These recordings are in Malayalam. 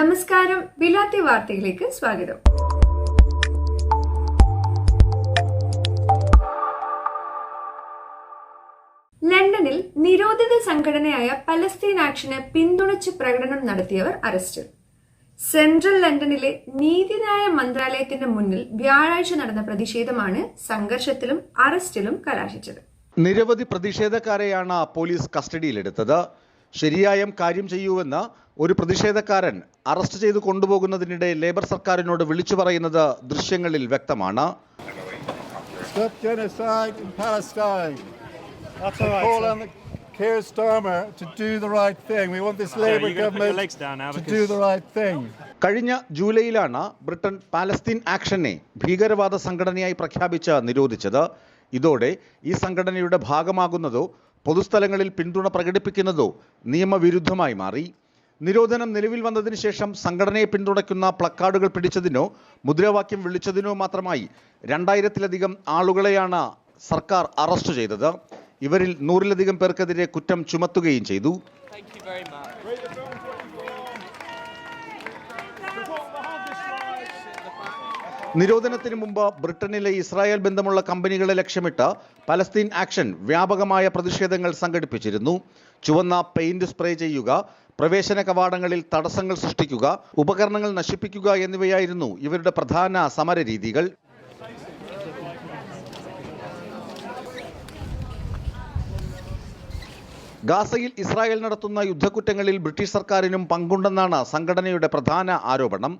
നമസ്കാരം. വിലാത്തി വാർത്തയിലേക്ക് സ്വാഗതം. ലണ്ടനിൽ നിരോധിത സംഘടനയായ പലസ്തീൻ ആക്ഷന് പിന്തുണച്ച് പ്രകടനം നടത്തിയവർ അറസ്റ്റിൽ സെൻട്രൽ ലണ്ടനിലെ നീതിന്യായ മന്ത്രാലയത്തിന്റെ മുന്നിൽ വ്യാഴാഴ്ച നടന്ന പ്രതിഷേധമാണ് സംഘർഷത്തിലും അറസ്റ്റിലും കലാശിച്ചത്. നിരവധി പ്രതിഷേധക്കാരെയാണ് പോലീസ് കസ്റ്റഡിയിലെടുത്തത്. ശരിയായ കാര്യം ചെയ്യൂവെന്ന് ഒരു പ്രതിഷേധക്കാരൻ അറസ്റ്റ് ചെയ്ത് കൊണ്ടുപോകുന്നതിനിടെ ലേബർ സർക്കാരിനോട് വിളിച്ചു പറയുന്നത് ദൃശ്യങ്ങളിൽ വ്യക്തമാണ്. കഴിഞ്ഞ ജൂലൈയിലാണ് ബ്രിട്ടൻ പാലസ്തീൻ ആക്ഷനെ ഭീകരവാദ സംഘടനയായി പ്രഖ്യാപിച്ച് നിരോധിച്ചത്. ഇതോടെ ഈ സംഘടനയുടെ ഭാഗമാകുന്നതോ പൊതുസ്ഥലങ്ങളിൽ പിന്തുണ പ്രകടിപ്പിക്കുന്നതോ നിയമവിരുദ്ധമായി മാറി. നിരോധനം നിലവിൽ വന്നതിന് ശേഷം സംഘടനയെ പിന്തുണയ്ക്കുന്ന പ്ലക്കാർഡുകൾ പിടിച്ചതിനോ മുദ്രാവാക്യം വിളിച്ചതിനോ മാത്രമായി രണ്ടായിരത്തിലധികം ആളുകളെയാണ് സർക്കാർ അറസ്റ്റ് ചെയ്തത്. ഇവരിൽ നൂറിലധികം പേർക്കെതിരെ കുറ്റം ചുമത്തുകയും ചെയ്തു. നിരോധനത്തിന് മുമ്പ് ബ്രിട്ടനിലെ ഇസ്രായേൽ ബന്ധമുള്ള കമ്പനികളെ ലക്ഷ്യമിട്ട് പലസ്തീൻ ആക്ഷൻ വ്യാപകമായ പ്രതിഷേധങ്ങൾ സംഘടിപ്പിച്ചിരുന്നു. ചുവന്ന പെയിന്റ് സ്പ്രേ ചെയ്യുക പ്രവേശന കവാടങ്ങളിൽ തടസ്സങ്ങൾ സൃഷ്ടിക്കുക ഉപകരണങ്ങൾ നശിപ്പിക്കുക എന്നിവയായിരുന്നു ഇവരുടെ പ്രധാന സമര രീതികൾ ഗാസയിൽ ഇസ്രായേൽ നടത്തുന്ന യുദ്ധക്കുറ്റങ്ങളിൽ ബ്രിട്ടീഷ് സർക്കാരിനും പങ്കുണ്ടെന്നാണ് സംഘടനയുടെ പ്രധാന ആരോപണം.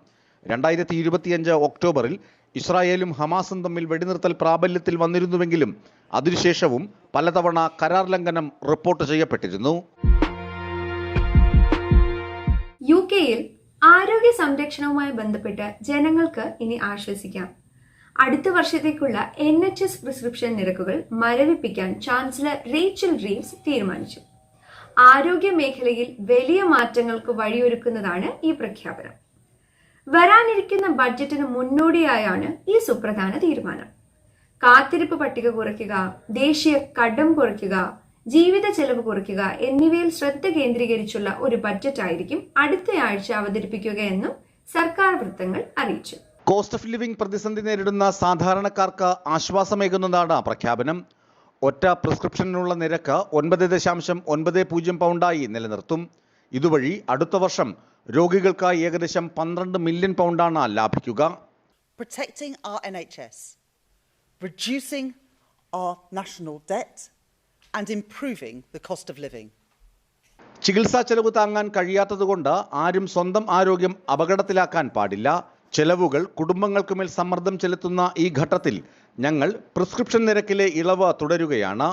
രണ്ടായിരത്തി ഇരുപത്തിയഞ്ച് ഒക്ടോബറിൽ ഇസ്രായേലും ഹമാസും തമ്മിൽ വെടിനിർത്തൽ പ്രാബല്യത്തിൽ വന്നിരുന്നുവെങ്കിലും അതിനുശേഷവും പലതവണ കരാർ ലംഘനം റിപ്പോർട്ട് ചെയ്യപ്പെട്ടിരുന്നു. യു കെയിൽ ആരോഗ്യ സംരക്ഷണവുമായി ബന്ധപ്പെട്ട് ജനങ്ങൾക്ക് ഇനി ആശ്വസിക്കാം. അടുത്ത വർഷത്തേക്കുള്ള എൻ എച്ച് എസ് പ്രിസ്ക്രിപ്ഷൻ നിരക്കുകൾ മരവിപ്പിക്കാൻ ചാൻസലർ റേച്ചൽ റീവ്സ് തീരുമാനിച്ചു. ആരോഗ്യ മേഖലയിൽ വലിയ മാറ്റങ്ങൾക്ക് വഴിയൊരുക്കുന്നതാണ് ഈ പ്രഖ്യാപനം. വരാനിരിക്കുന്ന ബഡ്ജറ്റിന് മുന്നോടിയായാണ് ഈ സുപ്രധാന തീരുമാനം. കാത്തിരിപ്പ് പട്ടിക കുറയ്ക്കുക ദേശീയ കടം കുറയ്ക്കുക ജീവിത ചെലവ് കുറയ്ക്കുക എന്നിവയിൽ ശ്രദ്ധ കേന്ദ്രീകരിച്ചുള്ള ഒരു ബഡ്ജറ്റ് ആയിരിക്കും അടുത്ത ആഴ്ച അവതരിപ്പിക്കുകയെന്നും സർക്കാർ വൃത്തങ്ങൾ അറിയിച്ചു. കോസ്റ്റ് ഓഫ് ലിവിംഗ് പ്രതിസന്ധി നേരിടുന്ന സാധാരണക്കാർക്ക് ആശ്വാസമേകുന്നതാണ് പ്രഖ്യാപനം. ഒറ്റ പ്രിസ്ക്രിപ്ഷനുള്ള നിരക്ക് ഒൻപത് ദശാംശം ഒൻപത് പൂജ്യം പൗണ്ടായി നിലനിർത്തും. ഇതുവഴി അടുത്ത വർഷം രോഗികൾക്കായി ഏകദേശം പന്ത്രണ്ട് മില്യൺ പൗണ്ടാണ് ലാഭിക്കുക. Protecting our NHS, reducing our national debt, and improving the cost of living. ചികിത്സാ ചെലവ് താങ്ങാൻ കഴിയാത്തതുകൊണ്ട് ആരും സ്വന്തം ആരോഗ്യം അപകടത്തിലാക്കാൻ പാടില്ല. ചെലവുകൾ കുടുംബങ്ങൾക്ക് മേൽ സമ്മർദ്ദം ചെലുത്തുന്ന ഈ ഘട്ടത്തിൽ ഞങ്ങൾ പ്രിസ്ക്രിപ്ഷൻ നിരക്കിലെ ഇളവ് തുടരുകയാണ്.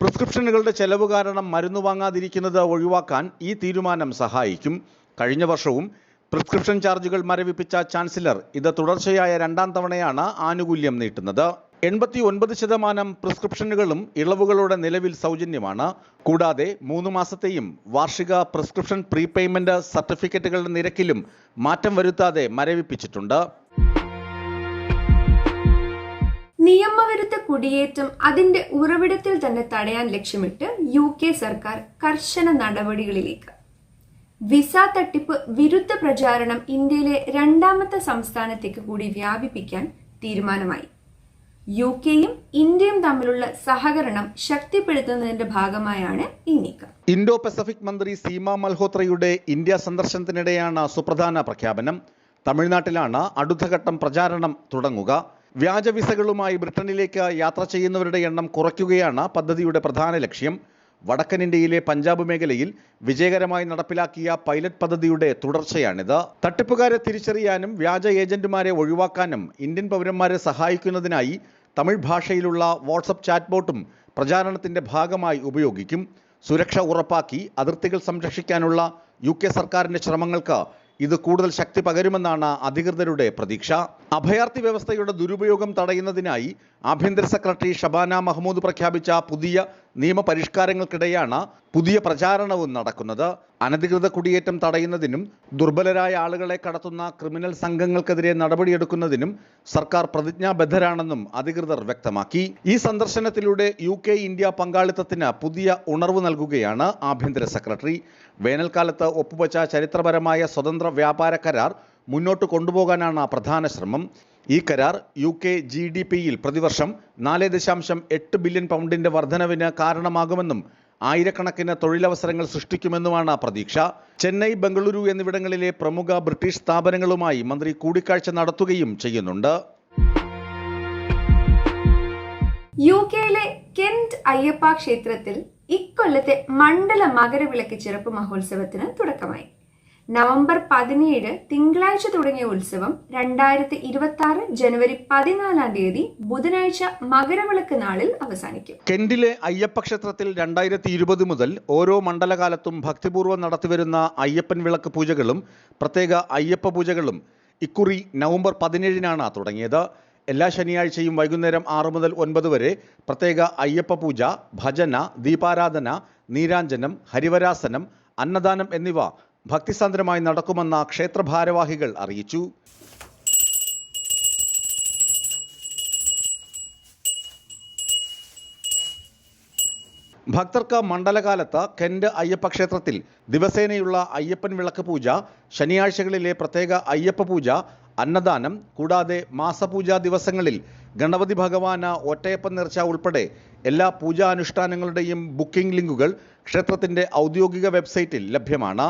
പ്രിസ്ക്രിപ്ഷനുകളുടെ ചെലവ് കാരണം മരുന്ന് വാങ്ങാതിരിക്കുന്നത് ഒഴിവാക്കാൻ ഈ തീരുമാനം സഹായിക്കും. കഴിഞ്ഞ വർഷവും പ്രിസ്ക്രിപ്ഷൻ ചാർജുകൾ മരവിപ്പിച്ച ചാൻസലർ ഇത് തുടർച്ചയായ രണ്ടാം തവണയാണ് ആനുകൂല്യം നീട്ടുന്നത്. എൺപത്തി ഒൻപത് ശതമാനം പ്രിസ്ക്രിപ്ഷനുകളും ഇളവുകളോടെ നിലവിൽ സൗജന്യമാണ്. കൂടാതെ മൂന്ന് മാസത്തെയും വാർഷിക പ്രിസ്ക്രിപ്ഷൻ പ്രീപേയ്മെന്റ് സർട്ടിഫിക്കറ്റുകളുടെ നിരക്കിലും മാറ്റം വരുത്താതെ മരവിപ്പിച്ചിട്ടുണ്ട്. നിയമവിരുദ്ധ കുടിയേറ്റം അതിന്റെ ഉറവിടത്തിൽ തന്നെ തടയാൻ ലക്ഷ്യമിട്ട് യു കെ സർക്കാർ കർശന നടപടികളിലേക്ക്. വിസ തട്ടിപ്പ് വിരുദ്ധ പ്രചാരണം ഇന്ത്യയിലെ രണ്ടാമത്തെ സംസ്ഥാനത്തേക്ക് കൂടി വ്യാപിപ്പിക്കാൻ തീരുമാനമായി. യു കെയും ഇന്ത്യയും തമ്മിലുള്ള സഹകരണം ശക്തിപ്പെടുത്തുന്നതിന്റെ ഭാഗമായാണ് ഈ നീക്കം. ഇൻഡോ പസഫിക് മന്ത്രി സീമ മൽഹോത്രയുടെ ഇന്ത്യ സന്ദർശനത്തിനിടെയാണ് സുപ്രധാന പ്രഖ്യാപനം. തമിഴ്നാട്ടിലാണ് അടുത്ത ഘട്ടം പ്രചാരണം തുടങ്ങുക. വ്യാജ വിസകളുമായി ബ്രിട്ടനിലേക്ക് യാത്ര ചെയ്യുന്നവരുടെ എണ്ണം കുറയ്ക്കുകയാണ് പദ്ധതിയുടെ പ്രധാന ലക്ഷ്യം. വടക്കൻ ഇന്ത്യയിലെ പഞ്ചാബ് മേഖലയിൽ വിജയകരമായി നടപ്പിലാക്കിയ പൈലറ്റ് പദ്ധതിയുടെ തുടർച്ചയാണിത്. തട്ടിപ്പുകാരെ തിരിച്ചറിയാനും വ്യാജ ഏജന്റുമാരെ ഒഴിവാക്കാനും ഇന്ത്യൻ പൗരന്മാരെ സഹായിക്കുന്നതിനായി തമിഴ് ഭാഷയിലുള്ള വാട്സപ്പ് ചാറ്റ്ബോട്ടും പ്രചാരണത്തിന്റെ ഭാഗമായി ഉപയോഗിക്കും. സുരക്ഷ ഉറപ്പാക്കി അതിർത്തികൾ സംരക്ഷിക്കാനുള്ള യു കെ സർക്കാരിന്റെ ശ്രമങ്ങൾക്ക് ഇത് കൂടുതൽ ശക്തി പകരുമെന്നാണ് അധികൃതരുടെ പ്രതീക്ഷ. അഭയാർത്ഥി വ്യവസ്ഥയുടെ ദുരുപയോഗം തടയുന്നതിനായി ആഭ്യന്തര സെക്രട്ടറി ഷബാന മഹ്മൂദ് പ്രഖ്യാപിച്ച പുതിയ നിയമപരിഷ്കാരങ്ങൾക്കിടെയാണ് പുതിയ പ്രചാരണവും നടക്കുന്നത്. അനധികൃത കുടിയേറ്റം തടയുന്നതിനും ദുർബലരായ ആളുകളെ കടത്തുന്ന ക്രിമിനൽ സംഘങ്ങൾക്കെതിരെ നടപടിയെടുക്കുന്നതിനും സർക്കാർ പ്രതിജ്ഞാബദ്ധരാണെന്നും അധികൃതർ വ്യക്തമാക്കി. ഈ സന്ദർശനത്തിലൂടെ യു കെ ഇന്ത്യ പങ്കാളിത്തത്തിന് പുതിയ ഉണർവ് നൽകുകയാണ് ആഭ്യന്തര സെക്രട്ടറി. വേനൽക്കാലത്ത് ഒപ്പുവച്ച ചരിത്രപരമായ സ്വതന്ത്ര വ്യാപാര കരാർ മുന്നോട്ട് കൊണ്ടുപോകാനാണ് പ്രധാന ശ്രമം. ഈ കരാർ യു കെ ജി ഡി പിയിൽ പ്രതിവർഷം നാല് ദശാംശം എട്ട് ബില്യൺ പൗണ്ടിന്റെ വർധനവിന് കാരണമാകുമെന്നും ആയിരക്കണക്കിന് തൊഴിലവസരങ്ങൾ സൃഷ്ടിക്കുമെന്നുമാണ് പ്രതീക്ഷ. ചെന്നൈ ബംഗളൂരു എന്നിവിടങ്ങളിലെ പ്രമുഖ ബ്രിട്ടീഷ് സ്ഥാപനങ്ങളുമായി മന്ത്രി കൂടിക്കാഴ്ച നടത്തുകയും ചെയ്യുന്നുണ്ട്. യു കെയിലെ കെന്റ് അയ്യപ്പ ക്ഷേത്രത്തിൽ ഇക്കൊല്ലത്തെ മണ്ഡല മകരവിളക്ക് ചെറുപ്പ് മഹോത്സവത്തിന് തുടക്കമായി. നവംബർ പതിനേഴ് തിങ്കളാഴ്ച തുടങ്ങിയ ഉത്സവം രണ്ടായിരത്തി ഇരുപത്തി ആറ് ജനുവരി പതിനാലാം തീയതി ബുധനാഴ്ച മകരവിളക്ക് നാളിൽ അവസാനിക്കും. കെന്റിലെ അയ്യപ്പക്ഷേത്രത്തിൽ രണ്ടായിരത്തി ഇരുപത് മുതൽ ഓരോ മണ്ഡലകാലത്തും ഭക്തിപൂർവം നടത്തിവരുന്ന അയ്യപ്പൻ വിളക്ക് പൂജകളും പ്രത്യേക അയ്യപ്പ പൂജകളും ഇക്കുറി നവംബർ പതിനേഴിനാണ് തുടങ്ങിയത്. എല്ലാ ശനിയാഴ്ചയും വൈകുന്നേരം ആറ് മുതൽ ഒൻപത് വരെ പ്രത്യേക അയ്യപ്പ പൂജ ഭജന ദീപാരാധന നീരാഞ്ജനം ഹരിവരാസനം അന്നദാനം എന്നിവ ഭക്തിസാന്ദ്രമായി നടക്കുമെന്ന ക്ഷേത്ര ഭാരവാഹികൾ അറിയിച്ചു. ഭക്തർക്ക് മണ്ഡലകാലത്ത് കെൻഡ് അയ്യപ്പ ക്ഷേത്രത്തിൽ ദിവസേനയുള്ള അയ്യപ്പൻ വിളക്ക് പൂജ ശനിയാഴ്ചകളിലെ പ്രത്യേക അയ്യപ്പ പൂജ അന്നദാനം കൂടാതെ മാസപൂജാ ദിവസങ്ങളിൽ ഗണപതി ഭഗവാന് ഒറ്റയപ്പൻ നേർച്ച ഉൾപ്പെടെ എല്ലാ പൂജാനുഷ്ഠാനങ്ങളുടെയും ബുക്കിംഗ് ലിങ്കുകൾ ക്ഷേത്രത്തിന്റെ ഔദ്യോഗിക വെബ്സൈറ്റിൽ ലഭ്യമാണ്.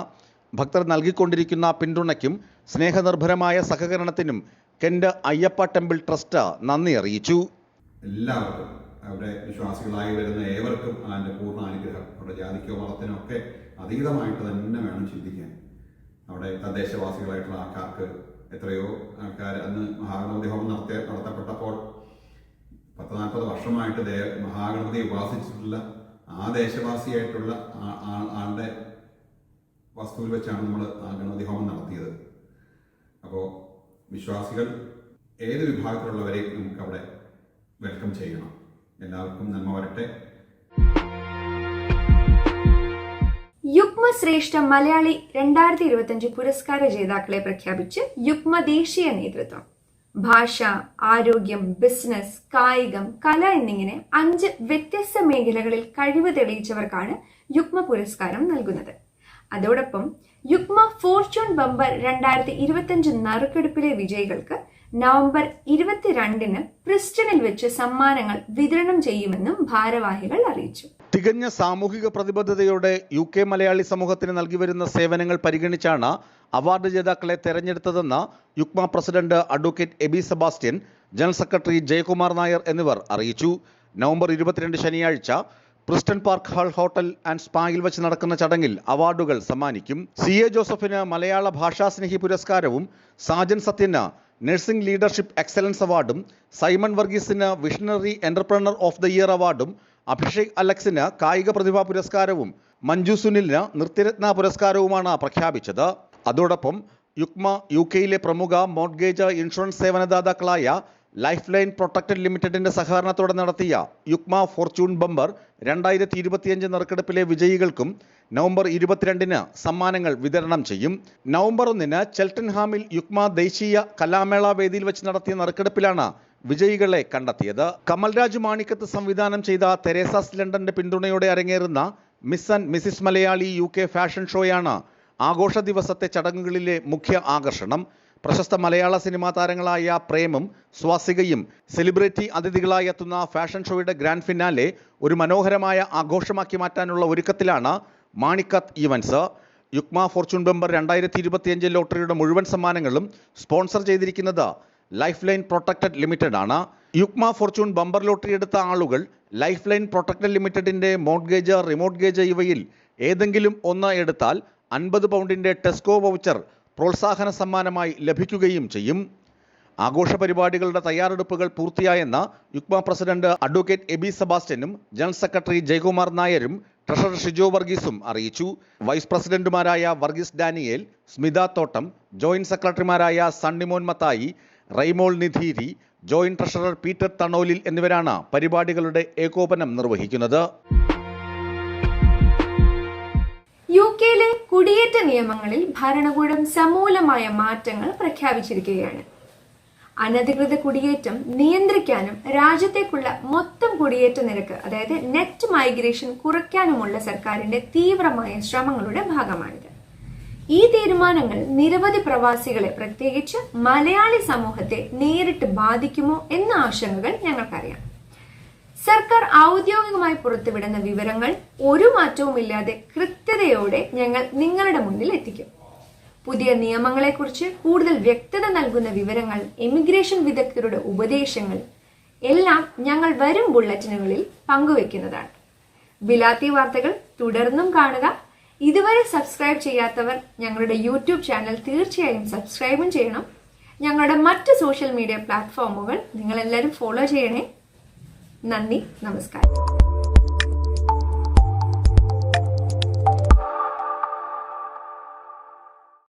ഭക്തർ നൽകിക്കൊണ്ടിരിക്കുന്ന പിന്തുണയ്ക്കും സ്നേഹനിർഭരമായ സഹകരണത്തിനും കെന്റ് അയ്യപ്പ ടെമ്പിൾ ട്രസ്റ്റ് നന്ദി അറിയിച്ചു. എല്ലാവർക്കും അവിടെ വിശ്വാസികളായി വരുന്ന ഏവർക്കും അതിന്റെ പൂർണ അനുഗ്രഹം അവിടെ ജാതിക്കോ മതത്തിനോ ഒക്കെ അതീതമായിട്ട് തന്നെ വേണം ചിന്തിക്കാൻ. അവിടെ തദ്ദേശവാസികളായിട്ടുള്ള ആൾക്കാർക്ക് എത്രയോ ആൾക്കാർ അന്ന് മഹാഗണപതി ഹോമം നടത്തിയ നടത്തപ്പെട്ടപ്പോൾ പത്ത് നാൽപ്പത് വർഷമായിട്ട് ദേ മഹാഗണപതി ഉപാസിച്ചിട്ടുള്ള ആ ദേശവാസിയായിട്ടുള്ള ആളുടെ വസ്തുവിൽ വെച്ചാണ് നമ്മൾ ആ ഗണപതി ഹോമം നടത്തിയത്. അപ്പോൾ വിശ്വാസികൾ ഏത് വിഭാഗത്തിലുള്ളവരെയും നമുക്ക് അവിടെ വെൽക്കം ചെയ്യണം. എല്ലാവർക്കും നന്മ വരട്ടെ. യുഗ്മ ശ്രേഷ്ഠ മലയാളി രണ്ടായിരത്തി ഇരുപത്തിയഞ്ച് പുരസ്കാര ജേതാക്കളെ പ്രഖ്യാപിച്ച് യുഗ്മ ദേശീയ നേതൃത്വം. ഭാഷ ആരോഗ്യം ബിസിനസ് കായികം കല എന്നിങ്ങനെ അഞ്ച് വ്യത്യസ്ത മേഖലകളിൽ കഴിവ് തെളിയിച്ചവർക്കാണ് യുഗ്മ പുരസ്കാരം നൽകുന്നത്. അതോടൊപ്പം യുഗ്മ ഫോർച്യൂൺ ബമ്പർ രണ്ടായിരത്തി ഇരുപത്തിയഞ്ച് നറുക്കെടുപ്പിലെ വിജയികൾക്ക് നവംബർ ഇരുപത്തിരണ്ടിന് പ്രിസ്റ്റണിൽ വെച്ച് സമ്മാനങ്ങൾ വിതരണം ചെയ്യുമെന്നും ഭാരവാഹികൾ അറിയിച്ചു. തികഞ്ഞ സാമൂഹിക പ്രതിബദ്ധതയോടെ യു കെ മലയാളി സമൂഹത്തിന് നൽകി വരുന്ന സേവനങ്ങൾ പരിഗണിച്ചാണ് അവാർഡ് ജേതാക്കളെ തെരഞ്ഞെടുത്തതെന്ന് UUKMA president advocate Aby Sebastian general secretary Jayakumar Nair എന്നിവർ അറിയിച്ചു. നവംബർ ഇരുപത്തിരണ്ട് ശനിയാഴ്ച Preston park hall hotel and സ്പായിൽ വെച്ച് നടക്കുന്ന ചടങ്ങിൽ അവാർഡുകൾ സമ്മാനിക്കും. സി എ ജോസഫിന് മലയാള ഭാഷാസ്നേഹി പുരസ്കാരവും സാജൻ സത്യന് നഴ്സിംഗ് ലീഡർഷിപ്പ് എക്സലൻസ് അവാർഡും Simon വർഗീസിന് visionary entrepreneur of the year അവാർഡും അഭിഷേക് അലക്സിന് കായിക പ്രതിഭാ പുരസ്കാരവും മഞ്ജു സുനിലിന് നൃത്യരത്ന പുരസ്കാരവുമാണ് പ്രഖ്യാപിച്ചത്. അതോടൊപ്പം യുക്മ യു കെയിലെ പ്രമുഖ മോർഗേജ് ഇൻഷുറൻസ് സേവനദാതാക്കളായ ലൈഫ് ലൈൻ പ്രൊട്ടക്റ്റഡ് ലിമിറ്റഡിന്റെ സഹകരണത്തോടെ നടത്തിയ യുക്മ ഫോർച്യൂൺ ബമ്പർ രണ്ടായിരത്തി ഇരുപത്തിയഞ്ച് നറുക്കെടുപ്പിലെ വിജയികൾക്കും നവംബർ ഇരുപത്തിരണ്ടിന് സമ്മാനങ്ങൾ വിതരണം ചെയ്യും. നവംബർ ഒന്നിന് ചെൽട്ടൻഹാമിൽ യുക്മ ദേശീയ കലാമേള വേദിയിൽ വെച്ച് നടത്തിയ നറുക്കെടുപ്പിലാണ് വിജയികളെ കണ്ടെത്തിയത്. കമൽരാജ് മാണിക്കത്ത് സംവിധാനം ചെയ്ത തെരേസാസ് ലണ്ടന്റെ പിന്തുണയോടെ അരങ്ങേറുന്ന Miss and Mrs Malayali U fashion ഷോയാണ് ആഘോഷ ദിവസത്തെ ചടങ്ങുകളിലെ മുഖ്യ ആകർഷണം. പ്രശസ്ത മലയാള സിനിമാ താരങ്ങളായ പ്രേമും സ്വാസികയും സെലിബ്രിറ്റി അതിഥികളായി എത്തുന്ന ഫാഷൻ ഷോയുടെ ഗ്രാൻഡ് ഫിനാലെ ഒരു മനോഹരമായ ആഘോഷമാക്കി മാറ്റാനുള്ള ഒരുക്കത്തിലാണ് Manikkath events UUKMA fortune bumper രണ്ടായിരത്തി ഇരുപത്തിയഞ്ച് ലോട്ടറിയുടെ മുഴുവൻ സമ്മാനങ്ങളും സ്പോൺസർ ചെയ്തിരിക്കുന്നത് ലൈഫ് ലൈൻ പ്രൊട്ടക്റ്റഡ് ലിമിറ്റഡ് ആണ് യുക്മ ഫോർച്യൂൺ ബമ്പർ ലോട്ടറി എടുത്ത ആളുകൾ ലൈഫ് ലൈൻ പ്രൊട്ടക്റ്റഡ് ലിമിറ്റഡിന്റെ മോഡ്ഗേജ് റിമോട്ട് ഗേജ് ഇവയിൽ ഏതെങ്കിലും ഒന്ന് എടുത്താൽ അൻപത് പൗണ്ടിന്റെ ടെസ്കോ വൗച്ചർ പ്രോത്സാഹന സമ്മാനമായി ലഭിക്കുകയും ചെയ്യും. ആഘോഷ പരിപാടികളുടെ തയ്യാറെടുപ്പുകൾ പൂർത്തിയായെന്ന യുക്മ പ്രസിഡന്റ് അഡ്വക്കേറ്റ് എബി സെബാസ്റ്റ്യനും ജനറൽ സെക്രട്ടറി ജയകുമാർ നായരും ട്രഷറർ ഷിജോ വർഗീസും അറിയിച്ചു. വൈസ് പ്രസിഡന്റുമാരായ വർഗീസ് ഡാനിയേൽ സ്മിത തോട്ടം ജോയിന്റ് സെക്രട്ടറിമാരായ Sunnymon Mathai Raimol Nidhiri joint treasurer Peter Thanolil എന്നിവരാണ് പരിപാടികളുടെ ഏകോപനം നിർവഹിക്കുന്നത്. യു കെയിലെ കുടിയേറ്റ നിയമങ്ങളിൽ ഭരണകൂടം സമൂലമായ മാറ്റങ്ങൾ പ്രഖ്യാപിച്ചിരിക്കുകയാണ്. അനധികൃത കുടിയേറ്റം നിയന്ത്രിക്കാനും രാജ്യത്തേക്കുള്ള മൊത്തം കുടിയേറ്റ നിരക്ക് അതായത് നെറ്റ് മൈഗ്രേഷൻ കുറയ്ക്കാനുമുള്ള സർക്കാരിന്റെ തീവ്രമായ ശ്രമങ്ങളുടെ ഭാഗമാണിത്. ഈ തീരുമാനങ്ങൾ നിരവധി പ്രവാസികളെ പ്രത്യേകിച്ച് മലയാളി സമൂഹത്തെ നേരിട്ട് ബാധിക്കുമോ എന്ന ആശങ്കകൾ ഞങ്ങൾക്കറിയാം. സർക്കാർ ഔദ്യോഗികമായി പുറത്തുവിടുന്ന വിവരങ്ങൾ ഒരു മാറ്റവുമില്ലാതെ കൃത്യതയോടെ ഞങ്ങൾ നിങ്ങളുടെ മുന്നിൽ എത്തിക്കും. പുതിയ നിയമങ്ങളെക്കുറിച്ച് കൂടുതൽ വ്യക്തത നൽകുന്ന വിവരങ്ങൾ എമിഗ്രേഷൻ വിദഗ്ധരുടെ ഉപദേശങ്ങൾ എല്ലാം ഞങ്ങൾ വരും ബുള്ളറ്റിനുകളിൽ പങ്കുവെക്കുന്നതാണ് ബിലാത്തി വാർത്തകൾ തുടർന്നും കാണുക. ഇതുവരെ സബ്സ്ക്രൈബ് ചെയ്യാത്തവർ ഞങ്ങളുടെ യൂട്യൂബ് ചാനൽ തീർച്ചയായും സബ്സ്ക്രൈബും ചെയ്യണം. ഞങ്ങളുടെ മറ്റ് സോഷ്യൽ മീഡിയ പ്ലാറ്റ്ഫോമുകൾ നിങ്ങളെല്ലാവരും ഫോളോ ചെയ്യണേ. നന്ദി നമസ്കാരം.